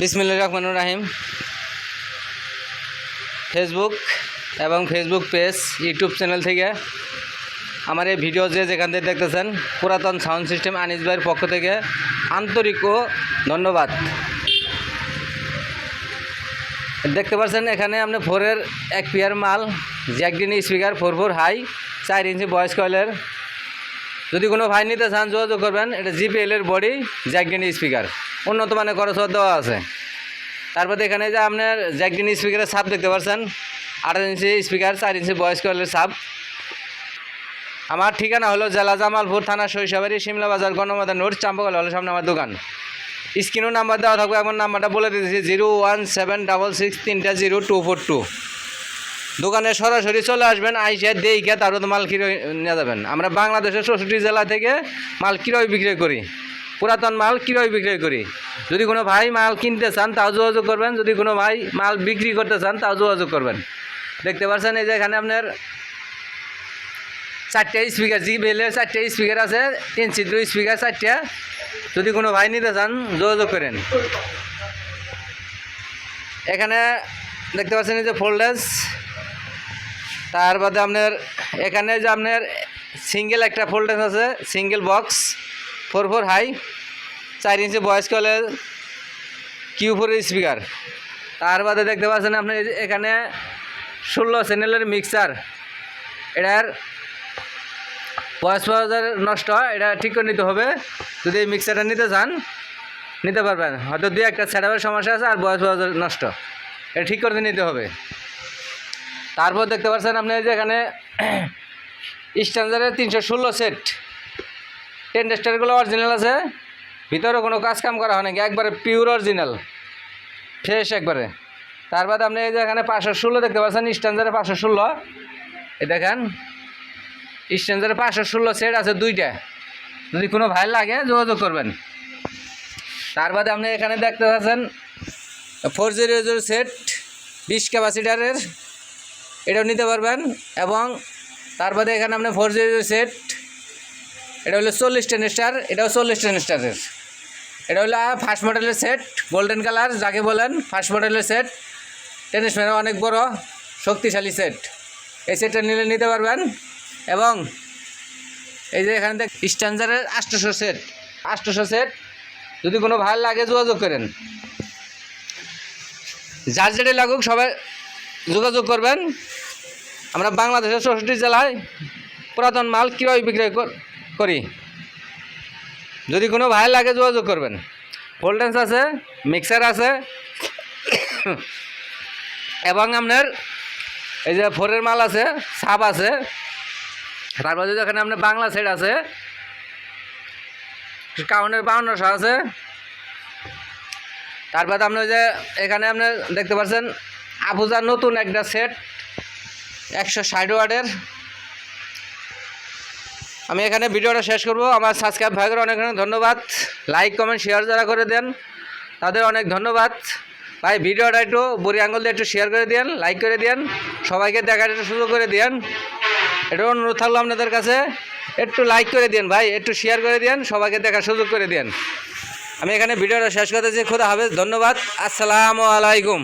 বিসমিল্লা রহমানুর রাহিম। ফেসবুক এবং ফেসবুক পেজ ইউটিউব চ্যানেল থেকে আমার এই ভিডিও যে যেখান থেকে দেখতেছেন, পুরাতন সাউন্ড সিস্টেম আনিস ভাইয়ের পক্ষ থেকে আন্তরিক ও ধন্যবাদ। দেখতে পাচ্ছেন, এখানে আপনি ফোরের এক পিয়ার মাল, জ্যাকডিন স্পিকার ফোর ফোর হাই চার ইঞ্চি বয়স কয়েলের যদি কোনো ভাই নিতে চান, যোগাযোগ করবেন, এটা জিপিএল এর বডি জ্যাকডিন স্পিকার উন্নত মানের খরচ দেওয়া আছে। তারপর এখানে যে আপনার জ্যাকডিন স্পিকারের সাপ দেখতে পাচ্ছেন আঠাশ ইঞ্চি স্পিকার, চার ইঞ্চি বয়স কয়েলের সাপ আমার ঠিকানা হলো জেলা জামালপুর থানা শৈশবাড়ি শিমলা বাজার গণমাতা নোট চাম্পাকল হলো সামনে আমার দোকান। স্ক্রিনও নাম্বার দেওয়া থাকবে এখন নাম্বারটা বলে দিতেছি zero one seven double six তিনটা জিরো টু ফোর টু। দোকানে সরাসরি চলে আসবেন, আইসে দেখে তারপর মাল কিরয় নিয়ে যাবেন। আমরা বাংলাদেশের চৌষট্টি জেলা থেকে মাল কিরয় বিক্রয় করি। পুরাতন মাল কিরয় বিক্রয় করি। যদি কোনো ভাই মাল কিনতে চান তাও যোগাযোগ করবেন। যদি কোনো ভাই মাল বিক্রি করতে চান তাও যোগাযোগ করবেন। দেখতে পাচ্ছেন এই যে এখানে আপনার চারটে স্পিকার জি বেলের চারটে স্পিকার আছে, তিন ছিদ্র স্পিকার চারটে। যদি কোনো ভাই নিতে চান, যোগাযোগ করেন। এখানে দেখতে পাচ্ছেন এই যে ফোল্ডেজ তার বাদে আপনার এখানে যে আপনার সিঙ্গেল একটা ফোল্ডেজ আছে single box four four high চার ইঞ্চি বয়স কলে কিউ ফোর স্পিকার তার বাদে দেখতে পাচ্ছেন আপনি এখানে ষোলো চ্যানেলের মিক্সার এটার বয়স বাজার নষ্ট এটা ঠিক করে নিতে হবে। যদি এই মিক্সারটা নিতে চান, নিতে পারবেন। হয়তো দুই একটা সেটআপের সমস্যা আছে আর বয়স বাজার নষ্ট। এটা ঠিক করে নিতে হবে। তারপর দেখতে পাচ্ছেন আপনি যে এখানে স্ট্যান্ডার্ডের তিনশো ষোলো সেট টেন অরিজিনাল আছে। ভিতরে কোনো কাজ কাম করা হয় নাকি? একবারে পিওর অরিজিনাল ফ্রেশ একবারে। তার বাদে আপনি এই যে এখানে পাঁচশো ষোলো দেখতে পাচ্ছেন, স্ট্যান্ডার্ডে পাঁচশো ষোলো। এই দেখেন, স্ট্যান্ডার্ডে পাঁচশো ষোলো সেট আছে দুইটা। যদি কোনো ভাই লাগে, যোগাযোগ করবেন। তার বাদে আপনি এখানে দেখতে পাচ্ছেন ফোর জিরো সেট বিশ ক্যাপাসিটারের, এটাও নিতে পারবেন। এবং তার বাদে এখানে আপনি ফোর জিরো সেট এটা হলো চল্লিশ টেন স্টার এটাও চল্লিশ টেন স্টারের এটা হলো ফার্স্ট মডেলের সেট গোল্ডেন কালার যাকে বলেন ফার্স্ট মডেলের সেট টেনিস ম্যানের অনেক বড়, শক্তিশালী সেট এই সেটটা নিলে নিতে পারবেন। এবং এই যে এখানে দেখ স্ট্যান্ডারের আষ্টশো সেট আষ্টশো সেট যদি কোনো ভালো লাগে যোগাযোগ করেন। যার যেটা লাগুক সবাই যোগাযোগ করবেন। আমরা বাংলাদেশের চৌষট্টি জেলায় পুরাতন মাল কীভাবে বিক্রয় করি? যদি কোনো ভাই লাগে যোগাযোগ করবেন। ফোল্ডেন্স আছে, মিক্সার আছে, এবং আপনার এই যে ফোরের মাল আছে, সাপ আছে, তারপর যদি এখানে আপনার বাংলা সেট আছে, কাউনের বাউন্নশো আছে, তারপর আপনি ওই যে এখানে আপনি দেখতে পাচ্ছেন, আবুজার নতুন একটা সেট, একশো ষাট ওয়ার্ডের আমি এখানে ভিডিওটা শেষ করব। আমার সাবস্ক্রাইব ভাইদের অনেক অনেক ধন্যবাদ। লাইক কমেন্ট শেয়ার যারা করে দেন, তাদের অনেক ধন্যবাদ। ভাই, ভিডিওটা একটু বুড়ি আঙ্গুল দিয়ে একটু শেয়ার করে দিন লাইক করে দিন, সবাইকে দেখার একটু সুযোগ করে দিন। এটা অনুরোধ থাকল আপনাদের কাছে, একটু লাইক করে দিন ভাই, একটু শেয়ার করে দিন, সবাইকে দেখার সুযোগ করে দিন। আমি এখানে ভিডিওটা শেষ করতেছি, খোদা হাফেজ, ধন্যবাদ, আসসালামু আলাইকুম।